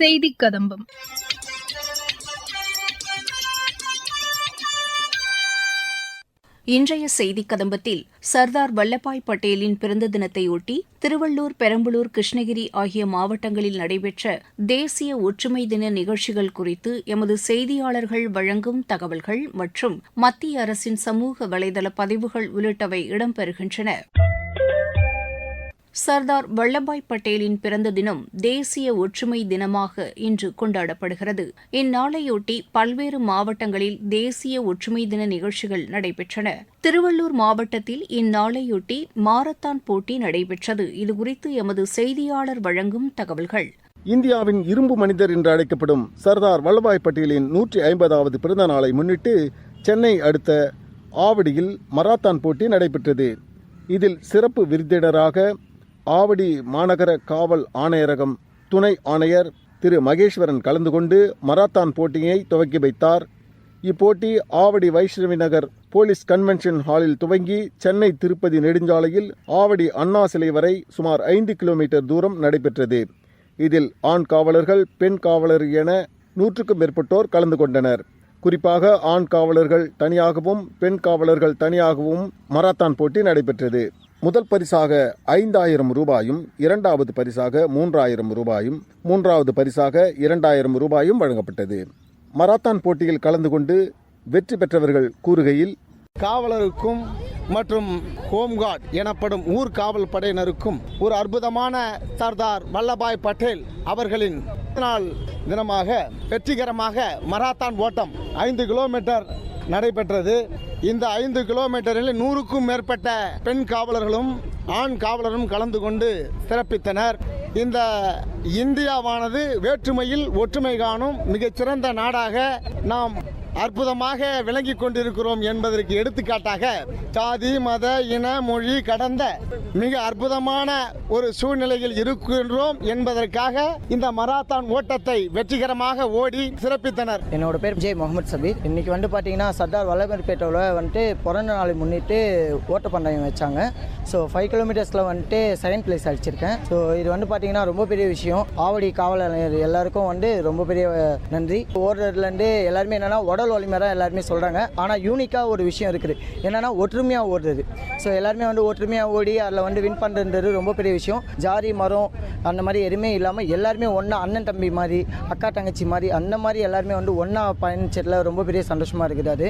செய்தி கதம்பம் இன்றைய செய்திக் கதம்பத்தில் சர்தார் வல்லபாய் பட்டேலின் பிறந்த தினத்தையொட்டி திருவள்ளூர் பெரம்பலூர் கிருஷ்ணகிரி ஆகிய மாவட்டங்களில் நடைபெற்ற தேசிய ஒற்றுமை தின நிகழ்ச்சிகள் குறித்து எமது செய்தியாளர்கள் வழங்கும் தகவல்கள் மற்றும் மத்திய அரசின் சமூக வலைதள பதிவுகள் உள்ளிட்டவை இடம்பெறுகின்றன. சர்தார் வல்லபாய் பட்டேலின் பிறந்த தினம் தேசிய ஒற்றுமை தினமாக இன்று கொண்டாடப்படுகிறது. இந்நாளையொட்டி பல்வேறு மாவட்டங்களில் தேசிய ஒற்றுமை தின நிகழ்ச்சிகள் நடைபெற்றன. திருவள்ளூர் மாவட்டத்தில் இந்நாளையொட்டி மாரத்தான் போட்டி நடைபெற்றது. இதுகுறித்து எமது செய்தியாளர் வழங்கும் தகவல்கள். இந்தியாவின் இரும்பு மனிதர் என்று அழைக்கப்படும் சர்தார் வல்லபாய் பட்டேலின் நூற்றி ஐம்பதாவது பிறந்த நாளை முன்னிட்டு சென்னை அடுத்த ஆவடியில் மராத்தான் போட்டி நடைபெற்றது. இதில் சிறப்பு விருந்தினராக ஆவடி மாநகர காவல் ஆணையரகம் துணை ஆணையர் திரு மகேஸ்வரன் கலந்து கொண்டு மராத்தான் போட்டியை துவக்கி வைத்தார். இப்போட்டி ஆவடி வைஷ்ணவி நகர் போலீஸ் கன்வென்ஷன் ஹாலில் துவங்கி சென்னை திருப்பதி நெடுஞ்சாலையில் ஆவடி அண்ணா சிலை வரை சுமார் ஐந்து கிலோமீட்டர் தூரம் நடைபெற்றது. இதில் ஆண் காவலர்கள் பெண் காவலர் என நூற்றுக்கும் மேற்பட்டோர் கலந்து கொண்டனர். குறிப்பாக ஆண் காவலர்கள் தனியாகவும் பெண் காவலர்கள் தனியாகவும் மராத்தான் போட்டி நடைபெற்றது. முதல் பரிசாக ஐந்தாயிரம் ரூபாயும் இரண்டாவது பரிசாக மூன்றாயிரம் ரூபாயும் மூன்றாவது பரிசாக இரண்டாயிரம் ரூபாயும் வழங்கப்பட்டது. மராத்தான் போட்டியில் கலந்து கொண்டு வெற்றி பெற்றவர்கள் கூறுகையில் காவலருக்கும் மற்றும் ஹோம்கார்ட் எனப்படும் ஊர் காவல் படையினருக்கும் ஒரு அற்புதமான சர்தார் வல்லபாய் பட்டேல் அவர்களின் நாள் தினமாக வெற்றிகரமாக மராத்தான் ஓட்டம் ஐந்து கிலோமீட்டர் நடைபெற்றது. இந்த ஐந்து கிலோமீட்டரில் நூறுக்கும் மேற்பட்ட பெண் காவலர்களும் ஆண் காவலரும் கலந்து கொண்டு சிறப்பித்தனர். இந்த இந்தியாவானது வேற்றுமையில் ஒற்றுமை காணும் மிகச்சிறந்த நாடாக நாம் அற்புதமாக விளங்கி கொண்டிருக்கிறோம் என்பதற்கு எடுத்துக்காட்டாக சாதி மத இன மொழி கடந்த மிக அற்புதமான ஒரு சூழ்நிலையில் இருக்கின்றோம் என்பதற்காக இந்த மராத்தான் ஓட்டத்தை வெற்றிகரமாக ஓடி சிறப்பித்தனர். என்னோட பேர் ஜே முகமது சபீர். இன்னைக்கு வந்து பார்த்தீங்கன்னா சர்தார் வல்லபாய் பேட்டையில் வந்துட்டு பிறந்த நாளை முன்னிட்டு ஓட்டப்பந்தயம் வச்சாங்க. ஸோ ஃபைவ் கிலோமீட்டர்ஸில் வந்துட்டு செகண்ட் பிளேஸ் அடிச்சிருக்கேன். ஸோ இது வந்து பார்த்தீங்கன்னா ரொம்ப பெரிய விஷயம். ஆவடி காவலர் எல்லாருக்கும் வந்து ரொம்ப பெரிய நன்றி. ஓடுறதுலேருந்து எல்லாருமே என்னென்னா உடல் வலிமை தான் எல்லாருமே சொல்கிறாங்க ஆனால் யூனிக்காக ஒரு விஷயம் இருக்குது. என்னென்னா ஒற்றுமையாக ஓடுறது. ஸோ எல்லாருமே வந்து ஒற்றுமையாக ஓடி அதில் வந்து வின் பண்ணுறது ரொம்ப பெரிய விஷயம். ஜாதி மரம் அந்த மாதிரி எதுவுமே இல்லாமல் எல்லாருமே ஒன்றா அண்ணன் தம்பி மாதிரி அக்கா தங்கச்சி மாதிரி அந்த மாதிரி எல்லாருமே வந்து ஒன்றா பயணிச்சதில் ரொம்ப பெரிய சந்தோஷமாக இருக்குது அது.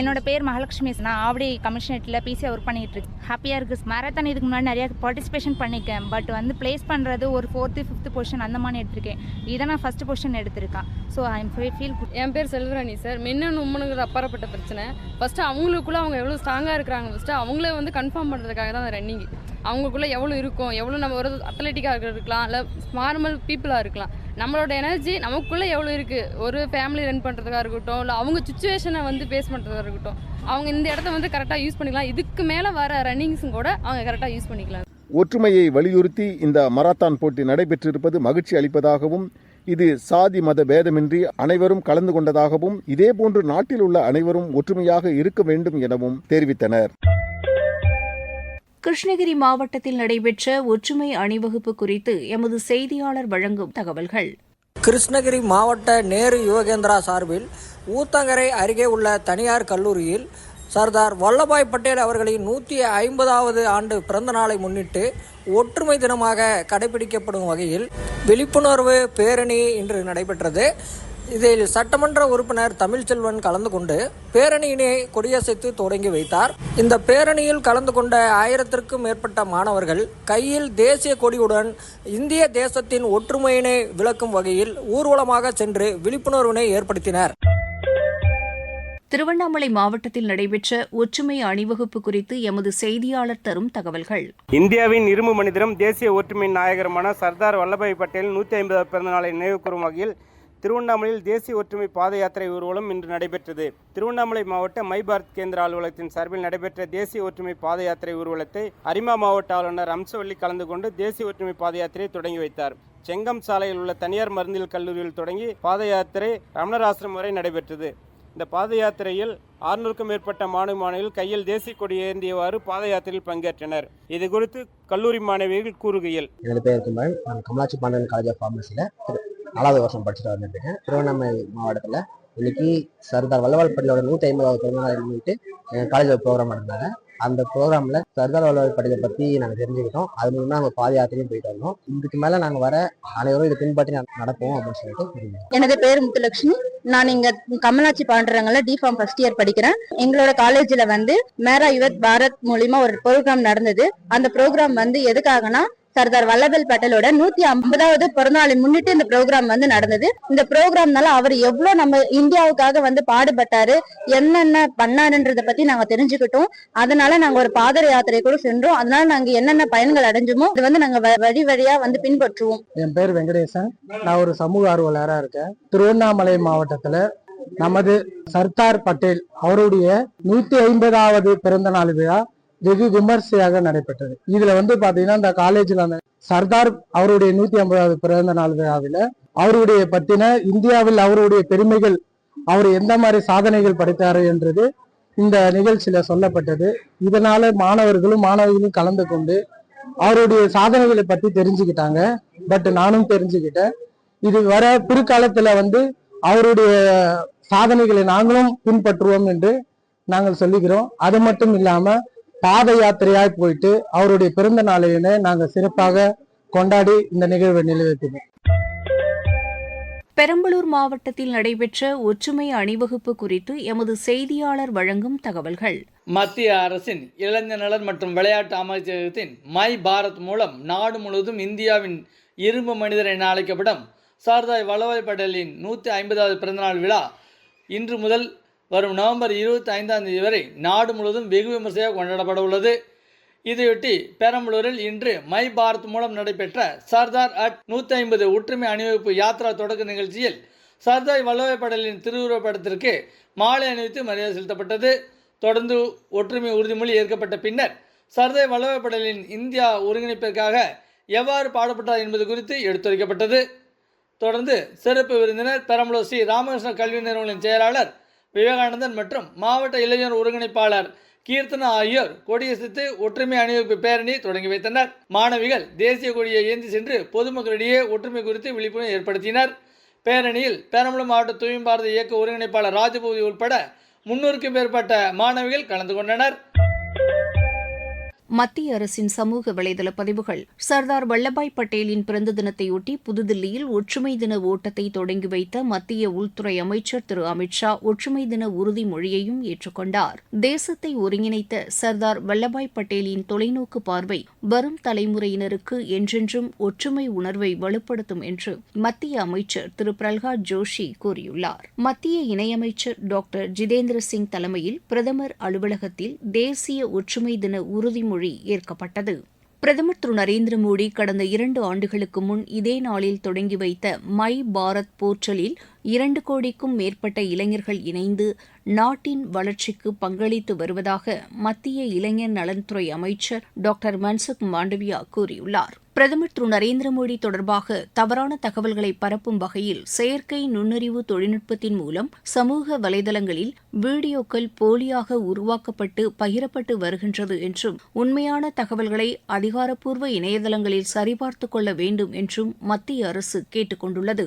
என்னோட பேர் மகாலட்சுமி நான் ஆவடி கமிஷனரேட்டில் பிசியாக ஒர்க் பண்ணிட்டு இருக்கேன். ஹாப்பியாக இருக்குது மேரத்தான் இதுக்கு முன்னாடி நிறைய பார்ட்டிசிபேஷன் பண்ணியிருக்கேன் பட் வந்து ப்ளேஸ் பண்ணுறது ஒரு ஃபோர்த்து ஃபிஃப்த்து பொசிஷன் அந்த மாதிரி எடுத்திருக்கேன். இதை நான் ஃபஸ்ட்டு பொசிஷன் எடுத்திருக்கேன் ஸோ ஐ ஃபீல் குட் என் பேர் செல்வராணி சார் என்னென்னு உம்மனுங்கிற அப்பாற்பட்ட பிரச்சனை. ஃபஸ்ட்டு அவங்களுக்குள்ள அவங்க எவ்வளோ ஸ்ட்ராங்காக இருக்கிறாங்க ஃபஸ்ட்டு அவங்களே வந்து கன்ஃபார்ம் பண்ணுறதுக்காக தான் அந்த ரன்னிங் அவங்களுக்குள்ளே எவ்வளோ இருக்கும் எவ்வளோ நம்ம ஒரு அத்லட்டிக்காக இருக்கலாம் இல்லை நார்மல் பீப்புளாக இருக்கலாம். நம்மளோட எனர்ஜி நமக்குள்ளே எவ்வளோ இருக்குது ஒரு ஃபேமிலி ரன் பண்ணுறதுக்காக இருக்கட்டும் இல்லை அவங்க சுச்சுவேஷனை வந்து ஃபேஸ் பண்ணுறதா இருக்கட்டும். அவங்க இந்த இடத்த வந்து கரெக்டாக யூஸ் பண்ணிக்கலாம். இதுக்கு மேலே வர ரன்னிங்ஸும் கூட அவங்க கரெக்டாக யூஸ் பண்ணிக்கலாம். ஒற்றுமையை வலியுறுத்தி இந்த மராத்தான் போட்டி நடைபெற்றிருப்பது மகிழ்ச்சி அளிப்பதாகவும் இது சாதி மத பேதமின்றி அனைவரும் கலந்து கொண்டதாகவும் இதேபோன்று நாட்டில் உள்ள அனைவரும் ஒற்றுமையாக இருக்க வேண்டும் எனவும் தெரிவித்தனர். கிருஷ்ணகிரி மாவட்டத்தில் நடைபெற்ற ஒற்றுமை அணிவகுப்பு குறித்து எமது செய்தியாளர் வழங்கும் தகவல்கள். கிருஷ்ணகிரி மாவட்ட நேரு யோகேந்திரா சார்பில் ஊத்தங்கரை அருகே உள்ள தனியார் கல்லூரியில் சர்தார் வல்லபாய் பட்டேல் அவர்களின் நூற்றி ஐம்பதாவது ஆண்டு பிறந்த நாளை முன்னிட்டு ஒற்றுமை தினமாக கடைபிடிக்கப்படும் வகையில் விழிப்புணர்வு பேரணி இன்று நடைபெற்றது. இதில் சட்டமன்ற உறுப்பினர் தமிழ்ச்செல்வன் கலந்து கொண்டு பேரணியினை கொடியசைத்து தொடங்கி வைத்தார். இந்த பேரணியில் கலந்து கொண்ட ஆயிரத்திற்கும் மேற்பட்ட மாணவர்கள் கையில் தேசிய கொடியுடன் இந்திய தேசத்தின் ஒற்றுமையினை விளக்கும் வகையில் ஊர்வலமாக சென்று விழிப்புணர்வினை ஏற்படுத்தினர். திருவண்ணாமலை மாவட்டத்தில் நடைபெற்ற ஒற்றுமை அணிவகுப்பு குறித்து எமது செய்தியாளர் தரும் தகவல்கள். இந்தியாவின் இரும்பு மனிதரும் தேசிய ஒற்றுமை நாயகருமான சர்தார் வல்லபாய் பட்டேல் நூற்றி ஐம்பதாவது பிறந்த நாளை நினைவு கூறும் வகையில் திருவண்ணாமலையில் தேசிய ஒற்றுமை பாத யாத்திரை ஊர்வலம் இன்று நடைபெற்றது. திருவண்ணாமலை மாவட்ட மை பாரத் கேந்திர அலுவலகத்தின் சார்பில் நடைபெற்ற தேசிய ஒற்றுமை பாத யாத்திரை ஊர்வலத்தை அரிமா மாவட்ட ஆளுநர் அம்சவள்ளி கலந்து கொண்டு தேசிய ஒற்றுமை பாத யாத்திரையை தொடங்கி வைத்தார். செங்கம் சாலையில் உள்ள தனியார் மருந்தியல் கல்லூரியில் தொடங்கி பாத யாத்திரை ரமணராசிரம் வரை நடைபெற்றது. இந்த பாத யாத்திரையில் ஆறுநூறுக்கும் மேற்பட்ட மாணவ மாணவிகள் கையில் தேசிய கொடி ஏந்தியவாறு பாத யாத்திரையில் பங்கேற்றனர். இது குறித்து கல்லூரி மாணவிகள் கூறுகையில் எனது பேர் குமல் நான் கமலாட்சி பாண்டியன் காலேஜ் ஆஃப் ஃபார்மசியில் நாலாவது வருஷம் படிச்சுட்டு வந்துட்டு திருவண்ணாமலை மாவட்டத்தில் இன்னைக்கு சர்தார் வல்லவால் பட்டியலோட நூற்றி ஐம்பதாவது பிறந்தநாள் முன்னிட்டு எங்கள் காலேஜில் ப்ரோக்ராம் நடந்தாங்க அந்த ப்ரோக்ராமில் சர்தார் வல்லபாய் பட்டேலை பற்றி நாங்கள் தெரிஞ்சுக்கிட்டோம். அது மூலமாக நாங்கள் பாதி யாத்திரையும் போயிட்டு வந்தோம். இதுக்கு மேலே நாங்கள் வர அனைவரும் இதை பின்பற்றி நடப்போம் அப்படின்னு சொல்லிட்டு எனது பேர் முத்துலட்சுமி. நான் இங்க கமலாட்சி பண்றவங்கள டி ஃபார்ம் ஃபர்ஸ்ட் இயர் படிக்கிறேன். எங்களோட காலேஜ்ல வந்து மேரா யுவத் பாரத் மூலியமா ஒரு ப்ரோக்ராம் நடந்தது. அந்த ப்ரோக்ராம் வந்து எதுக்காகனா சர்தார் வல்லபல் பட்டேலோட நூத்தி ஐம்பதாவது பிறந்தநாளை முன்னிட்டு இந்த ப்ரோக்ராம் வந்து நடந்தது. இந்த ப்ரோக்ராம்னால அவர் எவ்வளவு நம்ம இந்தியாவுக்காக வந்து பாடுபட்டாரு என்னென்ன பண்ணாருன்றத பத்தி நாங்க தெரிஞ்சுக்கிட்டோம். அதனால நாங்க ஒரு பாதர யாத்திரை கூட சென்றோம். அதனால நாங்க என்னென்ன பயன்கள் அடைஞ்சோமோ அது வந்து நாங்க வ- வழி வழியா வந்து பின்பற்றுவோம். என் பேர் வெங்கடேசன். நான் ஒரு சமூக ஆர்வலராக இருக்கேன். திருவண்ணாமலை மாவட்டத்தில் நமது சர்தார் பட்டேல் அவருடைய நூத்தி ஐம்பதாவது பிறந்த நாள் விழா வெகு விமர்சையாக நடைபெற்றது. இதுல வந்து பாத்தீங்கன்னா இந்த காலேஜ்ல அந்த சர்தார் அவருடைய நூத்தி ஐம்பதாவது பிறந்த நாள் விழாவில் அவருடைய பத்தின இந்தியாவில் அவருடைய பெருமைகள் அவர் எந்த மாதிரி சாதனைகள் படைத்தாரு என்றது இந்த நிகழ்ச்சியில சொல்லப்பட்டது. இதனால மாணவர்களும் மாணவிகளும் கலந்து கொண்டு அவருடைய சாதனைகளை பத்தி தெரிஞ்சுக்கிட்டாங்க. பட் நானும் தெரிஞ்சுக்கிட்டேன். இது வர பிற்காலத்துல வந்து அவருடைய சாதனைகளை நாங்களும் பின்பற்றுவோம் என்று நாங்கள் சொல்லுகிறோம் அது மட்டும் இல்லாம பாத யாத்திரையாய் போயிட்டு அவருடைய பிறந்த நாளையினை நாங்கள் சிறப்பாக கொண்டாடி இந்த நிகழ்வை நிறைவேற்றினோம் பெரம்பலூர் மாவட்டத்தில் நடைபெற்ற ஒற்றுமை அணிவகுப்பு குறித்து எமது செய்தியாளர் வழங்கும் தகவல்கள். மத்திய அரசின் இளைஞர் நலன் மற்றும் விளையாட்டு அமைச்சகத்தின் மை பாரத் மூலம் நாடு முழுவதும் இந்தியாவின் இரும்பு மனிதர் என அழைக்கப்படும் சர்தார் வல்லபாய் பட்டேலின் நூற்றி ஐம்பதாவது பிறந்தநாள் விழா இன்று முதல் வரும் நவம்பர் இருபத்தி ஐந்தாம் தேதி வரை நாடு முழுவதும் வெகு விமர்சையாக கொண்டாடப்பட உள்ளது. இதையொட்டி பெரம்பலூரில் இன்று மை பாரத் மூலம் நடைபெற்ற சர்தார் அட் நூற்றி ஐம்பது ஒற்றுமை அணிவகுப்பு யாத்ரா தொடக்க நிகழ்ச்சியில் சர்தார் வல்லபாய் படலின் திருவுருவப்படத்திற்கு மாலை அணிவித்து மரியாதை செலுத்தப்பட்டது. தொடர்ந்து ஒற்றுமை உறுதிமொழி ஏற்கப்பட்ட பின்னர் சர்தார் வல்லபாய் படலின் இந்தியா ஒருங்கிணைப்பிற்காக எவ்வாறு பாடுபட்டார் என்பது குறித்து எடுத்துரைக்கப்பட்டது. தொடர்ந்து சிறப்பு விருந்தினர் பெரம்பலூர் ஸ்ரீ ராமகிருஷ்ண கல்வி நிறுவனங்களின் செயலாளர் விவேகானந்தன் மற்றும் மாவட்ட இளைஞர் ஒருங்கிணைப்பாளர் கீர்த்தனா ஆகியோர் கொடியசித்து ஒற்றுமை அணிவகுப்பு பேரணி தொடங்கி வைத்தனர். மாணவிகள் தேசிய கொடியை ஏந்தி சென்று பொதுமக்களிடையே ஒற்றுமை குறித்து விழிப்புணர்வு ஏற்படுத்தினர். பேரணியில் பெரம்பலூர் மாவட்ட தூய்மை பாரத இயக்க ஒருங்கிணைப்பாளர் ராஜபூதி உட்பட முன்னூறுக்கும் மேற்பட்ட மாணவிகள் கலந்து கொண்டனர். மத்திய அரசின் சமூக வலைதள பதிவுகள். சர்தார் வல்லபாய் பட்டேலின் பிறந்த தினத்தையொட்டி புதுதில்லியில் ஒற்றுமை தின ஓட்டத்தை தொடங்கி வைத்த மத்திய உள்துறை அமைச்சர் திரு அமித் ஷா ஒற்றுமை தின உறுதிமொழியையும் ஏற்றுக்கொண்டார். தேசத்தை ஒருங்கிணைத்த சர்தார் வல்லபாய் பட்டேலின் தொலைநோக்கு பார்வை வரும் தலைமுறையினருக்கு என்றென்றும் ஒற்றுமை உணர்வை வலுப்படுத்தும் என்று மத்திய அமைச்சர் திரு பிரல்ஹாத் ஜோஷி கூறியுள்ளார். மத்திய இணையமைச்சர் டாக்டர் ஜிதேந்திர சிங் தலைமையில் பிரதமர் அலுவலகத்தில் தேசிய ஒற்றுமை தின உறுதிமொழி ஏற்கப்பட்டது. பிரதமர் திரு நரேந்திர மோடி கடந்த இரண்டு ஆண்டுகளுக்கு முன் இதே நாளில் தொடங்கி வைத்த மை பாரத் போர்ட்டலில் இரண்டு கோடிக்கும் மேற்பட்ட இளைஞர்கள் இணைந்து நாட்டின் வளர்ச்சிக்கு பங்களித்து வருவதாக மத்திய இளைஞர் நலன்துறை அமைச்சர் டாக்டர் மன்சுக் மாண்டவியா கூறியுள்ளார். பிரதமர் திரு நரேந்திர மோடி தொடர்பாக தவறான தகவல்களை பரப்பும் வகையில் செயற்கை நுண்ணறிவு தொழில்நுட்பத்தின் மூலம் சமூக வலைதளங்களில் வீடியோக்கள் போலியாக உருவாக்கப்பட்டு பகிரப்பட்டு வருகின்றது என்றும் உண்மையான தகவல்களை அதிகாரப்பூர்வ இணையதளங்களில் சரிபார்த்துக் கொள்ள வேண்டும் என்றும் மத்திய அரசு கேட்டுக் கொண்டுள்ளது.